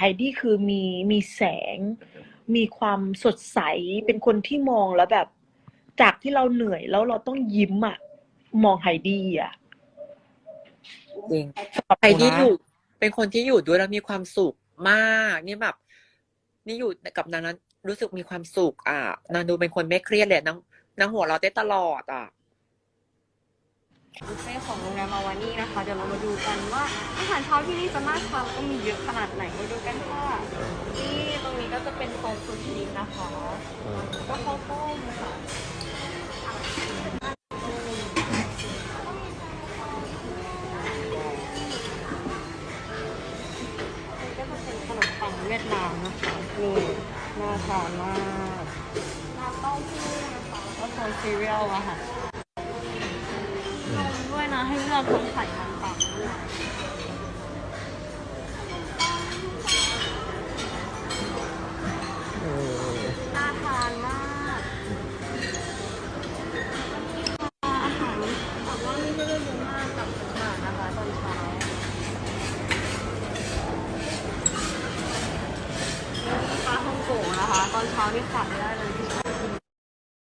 ไฮดี้คือมีมีแสง มีความสดใสเป็นคนที่มองแล้วแบบ จากที่เราเหนื่อยแล้วเราต้องยิ้มอะมองไฮดี้อะจริงสำหรับใครหนูที่นะอยู่ เป็นคนที่อยู่ด้วยแล้วมีความสุขมากนี่แบบ นี่อยู่กับนางนั้นรู้สึกมีความสุขอะนางดูเป็นคนไม่เครียดเลยนางนางหัวเราะได้ตลอดอะ บุฟเฟ่ต์ของโรงแรมมาวานี่นะคะ เดี๋ยวเรามาดูกันว่าอาหารเช้าที่นี่จะน่าทานแล้วก็มีเยอะขนาดไหนมาดูกันค่ะ นี่ตรงนี้ก็จะเป็นโซนซูชินะคะก็ข้าวต้มค่ะนี่ก็จะเป็นขนมปังเวียดนามนะคะนี่น่าทานมากน้ำเต้าหู้นะคะแล้วก็โซนซีเรียลอะค่ะด้วยนะ ให้เลือกทั้งไข่ทั้งปังด้วยเออน่าทานมากอาหารแต่ว่านี่ไม่ได้เยอะมากกับอาหานะคะตอนเช้าปลาท่องโกะนะคะ ตอนเช้านี่ขาดไม่ได้เลย